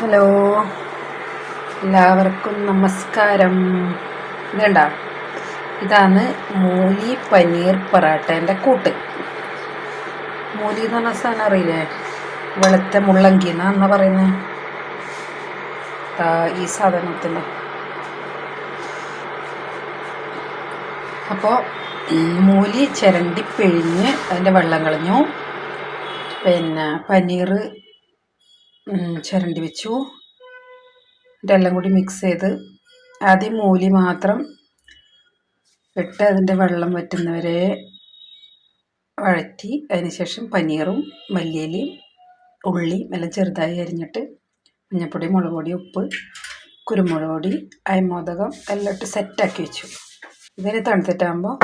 Hello. എല്ലാവർക്കും നമസ്കാരം. ഇതണ്ട ഇതാണ് മൂലി പനീർ പൊറാട്ടേന്റെ കൂട്ട്. മൂലി എന്ന് പറഞ്ഞ സാധനം അറിയില്ലേ? വെളുത്ത മുള്ളങ്കി എന്നാ പറയുന്നത് ഈ സാധനത്തിന് അപ്പോൾ മൂലി ചിരണ്ടി പിഴിഞ്ഞ് അതിന്റെ വെള്ളം കളഞ്ഞു. പിന്നെ പനീർ ചിരണ്ടി വെച്ചു. ഇതെല്ലാം കൂടി മിക്സ് ചെയ്ത് ആദ്യം മൂലി മാത്രം ഇട്ട് അതിന്റെ വെള്ളം വറ്റുന്നവരെ വഴറ്റി അതിനുശേഷം പനീറും മല്ലിയിലയും ഉള്ളിയും എല്ലാം ചെറുതായി അരിഞ്ഞിട്ട് മഞ്ഞപ്പൊടി മുളക് പൊടി ഉപ്പ് കുരുമുളക് പൊടി അയമോദകം എല്ലാം ഇട്ട് സെറ്റാക്കി വെച്ചു. ഇതിന് തണുത്തിട്ടാകുമ്പോൾ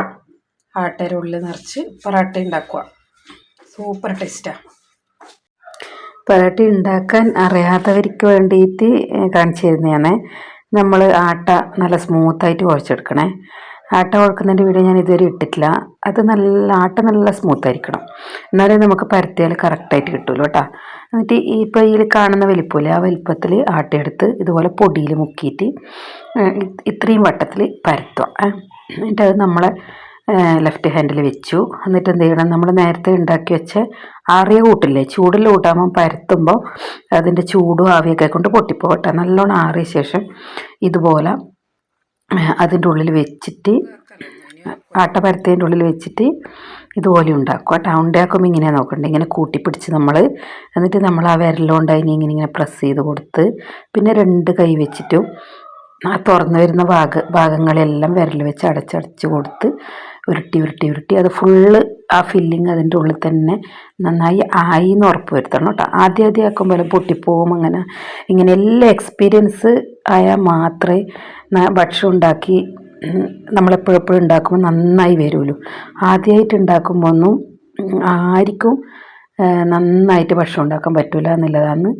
ആട്ടയുടെ ഉള്ളിൽ നിറച്ച് പൊറാട്ട ഉണ്ടാക്കുക. സൂപ്പർ ടേസ്റ്റാണ് പൊറോട്ട ഉണ്ടാക്കാൻ അറിയാത്തവർക്ക് വേണ്ടിയിട്ട് കാണിച്ചു തരുന്നതാണ് നമ്മൾ ആട്ട നല്ല സ്മൂത്തായിട്ട് കുഴച്ചെടുക്കണേ. ആട്ട കുഴക്കുന്നതിന്റെ വീഡിയോ ഞാൻ ഇതുവരെ ഇട്ടിട്ടില്ല. അത് നല്ല ആട്ട നല്ല സ്മൂത്ത് ആയിരിക്കണം എന്നാലേ നമുക്ക് പരത്തിയാൽ കറക്റ്റായിട്ട് കിട്ടുമല്ലോ കേട്ടോ. എന്നിട്ട് ഇപ്പോൾ ഇതിൽ കാണുന്ന വലിപ്പമില്ലേ ആ വലിപ്പത്തിൽ ആട്ടയെടുത്ത് ഇതുപോലെ പൊടിയിൽ മുക്കിയിട്ട് ഇത്രയും വട്ടത്തിൽ പരത്തുക എന്നിട്ട് അത് നമ്മളെ ലെഫ്റ്റ് ഹാൻഡിൽ വെച്ചു. എന്നിട്ട് എന്ത് ചെയ്യണം? നമ്മൾ നേരത്തെ ഉണ്ടാക്കി വെച്ച ആറിയ കൂട്ടില്ലേ? ചൂടിൽ കൂട്ടാകുമ്പോൾ പരത്തുമ്പോൾ അതിന്റെ ചൂടും ആവിയൊക്കെ കൊണ്ട് പൊട്ടിപ്പോകട്ടെ. നല്ലോണം ആറിയ ശേഷം ഇതുപോലെ അതിന്റെ ഉള്ളിൽ വെച്ചിട്ട് ആട്ട പരത്തേന്റെ ഉള്ളിൽ വെച്ചിട്ട് ഇതുപോലെ ഉണ്ടാക്കും. കേട്ടോ ഉണ്ടാക്കുമ്പോൾ ഇങ്ങനെ നോക്കണ്ട. ഇങ്ങനെ കൂട്ടിപ്പിടിച്ച് നമ്മൾ എന്നിട്ട് നമ്മൾ ആ വിരലുകൊണ്ട് അതിനെ ഇങ്ങനെ ഇങ്ങനെ പ്രസ് ചെയ്ത് കൊടുത്ത് പിന്നെ രണ്ട് കൈ വെച്ചിട്ടും ആ തുറന്നു വരുന്ന ഭാഗ ഭാഗങ്ങളെല്ലാം വിരൽ വെച്ച് അടച്ചടച്ച് കൊടുത്ത് ഉരുട്ടി ഉരുട്ടി ഉരുട്ടി. അത് ഫുള്ള് ആ ഫില്ലിങ് അതിന്റെ ഉള്ളിൽ തന്നെ നന്നായി ആയി എന്ന് ഉറപ്പ് വരുത്തണം കേട്ടോ. ആദ്യം ആദ്യം ആക്കുമ്പോൾ പൊട്ടിപ്പോവും അങ്ങനെ. ഇങ്ങനെ എല്ലാ എക്സ്പീരിയൻസ് ആയാൽ മാത്രമേ ഭക്ഷണം ഉണ്ടാക്കി നമ്മളെപ്പോഴെപ്പോഴും ഉണ്ടാക്കുമ്പോൾ നന്നായി വരുള്ളൂ. ആദ്യമായിട്ട് ഉണ്ടാക്കുമ്പോൾ ഒന്നും ആർക്കും നന്നായിട്ട് ഭക്ഷണം ഉണ്ടാക്കാൻ പറ്റില്ല എന്നുള്ളതാണ്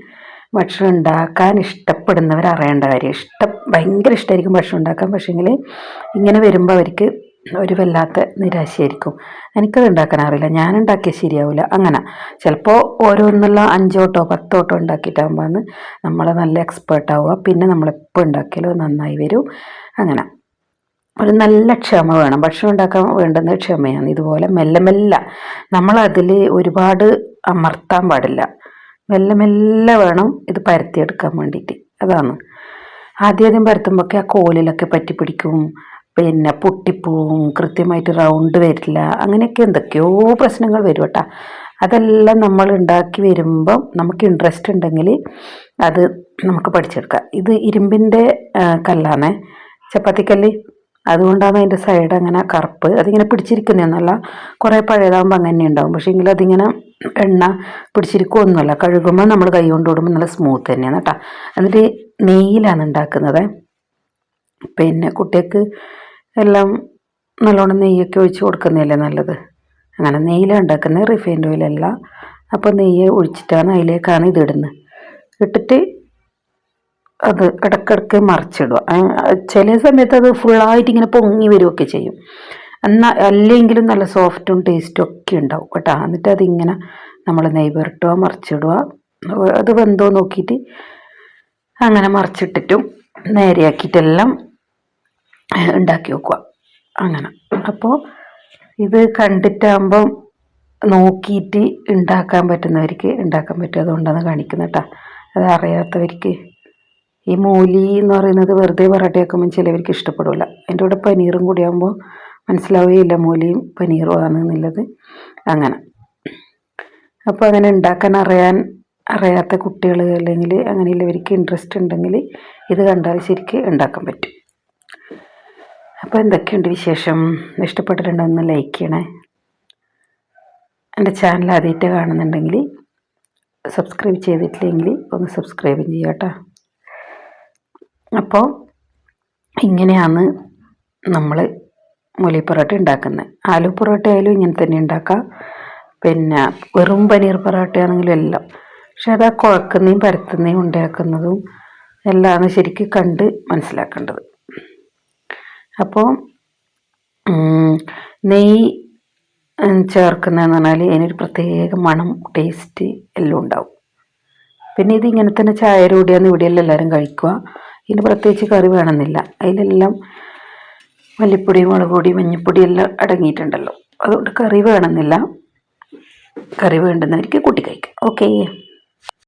ഭക്ഷണം ഉണ്ടാക്കാൻ ഇഷ്ടപ്പെടുന്നവർ അറിയേണ്ട കാര്യം. ഇഷ്ടം ഭയങ്കര ഇഷ്ടമായിരിക്കും ഭക്ഷണം ഉണ്ടാക്കാൻ. പക്ഷേങ്കിൽ ഇങ്ങനെ വരുമ്പോൾ അവർക്ക് ഒരു വല്ലാത്ത നിരാശയായിരിക്കും. എനിക്കത് ഉണ്ടാക്കാൻ അറിയില്ല. ഞാൻ ഉണ്ടാക്കിയാൽ ശരിയാവില്ല അങ്ങനെ. ചിലപ്പോൾ ഓരോന്നുള്ള അഞ്ചോട്ടോ പത്തോട്ടോ ഉണ്ടാക്കിയിട്ടാകുമ്പോൾ നമ്മൾ നല്ല എക്സ്പേർട്ട് ആവുക. പിന്നെ നമ്മളെപ്പോൾ ഉണ്ടാക്കിയാലും നന്നായി വരും. അങ്ങനെ. ഒരു നല്ല ക്ഷമ വേണം. ഭക്ഷണം ഉണ്ടാക്കാൻ വേണ്ടുന്ന ക്ഷമയാണ്. ഇതുപോലെ മെല്ലെ മെല്ലെ. നമ്മളതിൽ ഒരുപാട് അമർത്താൻ പാടില്ല. മെല്ലെ മെല്ലെ വേണം ഇത് പരത്തിയെടുക്കാൻ വേണ്ടിയിട്ട്. അതാണ്. ആദ്യം ആദ്യം പരത്തുമ്പോഴൊക്കെ ആ കോലിലൊക്കെ പറ്റി പിടിക്കും പിന്നെ പൊട്ടിപ്പോവും കൃത്യമായിട്ട് റൗണ്ട് വരില്ല അങ്ങനെയൊക്കെ എന്തൊക്കെയോ പ്രശ്നങ്ങൾ വരും കേട്ടോ. അതെല്ലാം നമ്മൾ ഉണ്ടാക്കി വരുമ്പം നമുക്ക് ഇൻട്രസ്റ്റ് ഉണ്ടെങ്കിൽ അത് നമുക്ക് പഠിച്ചെടുക്കാം. ഇത് ഇരുമ്പിന്റെ കല്ലാണേ ചപ്പാത്തിക്കല്ല്. അതുകൊണ്ടാണ് അതിന്റെ സൈഡ് അങ്ങനെ കറുപ്പ്. അതിങ്ങനെ പിടിച്ചിരിക്കുന്നതെന്നല്ല കുറേ പഴയതാകുമ്പോൾ അങ്ങനെ ഉണ്ടാവും. പക്ഷേ എങ്കിൽ അതിങ്ങനെ എണ്ണ പിടിച്ചിരിക്കുമൊന്നുമല്ല കഴുകുമ്പോൾ നമ്മൾ കൈ കൊണ്ട് ഓടുമ്പോൾ നല്ല സ്മൂത്ത് തന്നെയാണ് കേട്ടോ. എന്നിട്ട് നെയ്യിലാണ് ഉണ്ടാക്കുന്നത്. പിന്നെ കുട്ടികൾക്ക് എല്ലാം നല്ലോണം നെയ്യൊക്കെ ഒഴിച്ച് കൊടുക്കുന്നതല്ലേ നല്ലത്? അങ്ങനെ നെയ്യിൽ ഉണ്ടാക്കുന്നത് റിഫൈൻഡ് ഓയിലല്ല അപ്പോൾ നെയ്യ് ഒഴിച്ചിട്ടാണ് അതിലേക്കാണ് ഇതിടുന്നത് ഇട്ടിട്ട് അത് ഇടയ്ക്കിടയ്ക്ക് മറിച്ചിടുക. ചില സമയത്ത് അത് ഫുള്ളായിട്ട് ഇങ്ങനെ പൊങ്ങി വരികയൊക്കെ ചെയ്യും. എന്നാൽ അല്ലെങ്കിലും നല്ല സോഫ്റ്റും ടേസ്റ്റും ഒക്കെ ഉണ്ടാവും കേട്ടോ. എന്നിട്ട് അതിങ്ങനെ നമ്മൾ നെയ് പുരട്ടുക മറിച്ചിടുക. അത് വെന്തോ നോക്കിയിട്ട് അങ്ങനെ മറിച്ചിട്ടിട്ടും നേരെയാക്കിയിട്ടെല്ലാം ഉണ്ടാക്കി വെക്കുക. അങ്ങനെ. അപ്പോൾ ഇത് കണ്ടിട്ടാകുമ്പം നോക്കിയിട്ട് ഉണ്ടാക്കാൻ പറ്റുന്നവർക്ക് ഉണ്ടാക്കാൻ പറ്റും. അതുകൊണ്ടാണ് കാണിക്കുന്നത് കേട്ടോ. അത് അറിയാത്തവർക്ക് ഈ മൂലി എന്ന് പറയുന്നത് വെറുതെ പൊറോട്ട വെക്കുമ്പോൾ ചിലവർക്ക് ഇഷ്ടപ്പെടില്ല എന്റെ കൂടെ പനീറും കൂടി ആകുമ്പോൾ മനസ്സിലാവുകയില്ല മൂലിയും പനീറും ആണ് എന്നുള്ളത്. അങ്ങനെ. അപ്പോൾ അങ്ങനെ ഉണ്ടാക്കാൻ അറിയാൻ അറിയാത്ത കുട്ടികൾ അല്ലെങ്കിൽ അങ്ങനെയുള്ളവർക്ക് ഇൻട്രസ്റ്റ് ഉണ്ടെങ്കിൽ ഇത് കണ്ടാൽ ശരിക്ക് ഉണ്ടാക്കാൻ പറ്റും. അപ്പോൾ എന്തൊക്കെയുണ്ട് വിശേഷം? ഇഷ്ടപ്പെട്ടിട്ടുണ്ടോ ഒന്ന് ലൈക്ക് ചെയ്യണേ. എന്റെ ചാനൽ ആദ്യമായിട്ട് കാണുന്നുണ്ടെങ്കിൽ സബ്സ്ക്രൈബ് ചെയ്തിട്ടില്ലെങ്കിൽ ഒന്ന് സബ്സ്ക്രൈബ് ചെയ്യാം കേട്ടോ. അപ്പോൾ ഇങ്ങനെയാണ് നമ്മൾ മുലി പൊറോട്ട ഉണ്ടാക്കുന്നത് ആലു പൊറോട്ട ആയാലും ഇങ്ങനെ തന്നെ ഉണ്ടാക്കാം. പിന്നെ വെറും പനീർ പൊറോട്ട ആണെങ്കിലും എല്ലാം. പക്ഷെ അത് ആ കുഴക്കുന്നതും പരത്തുന്നതും ഉണ്ടാക്കുന്നതും എല്ലാം ശരിക്കും കണ്ട് മനസ്സിലാക്കേണ്ടത്. അപ്പോൾ നെയ്യ് ചേർക്കുന്നതെന്ന് പറഞ്ഞാൽ അതിനൊരു പ്രത്യേക മണം ടേസ്റ്റ് എല്ലാം ഉണ്ടാവും. പിന്നെ ഇത് ഇങ്ങനെ തന്നെ ചായ കൂടിയാന്ന് ഇവിടെയെല്ലാം എല്ലാവരും കഴിക്കുക. ഇതിന് പ്രത്യേകിച്ച് കറി വേണമെന്നില്ല. അതിലെല്ലാം മല്ലിപ്പൊടി മുളക് പൊടി മഞ്ഞൾപ്പൊടി എല്ലാം അടങ്ങിയിട്ടുണ്ടല്ലോ. അതുകൊണ്ട് കറി വേണമെന്നില്ല. കറി വേണ്ടുന്നവർക്ക് കൂട്ടി കഴിക്കാം. ഓക്കേ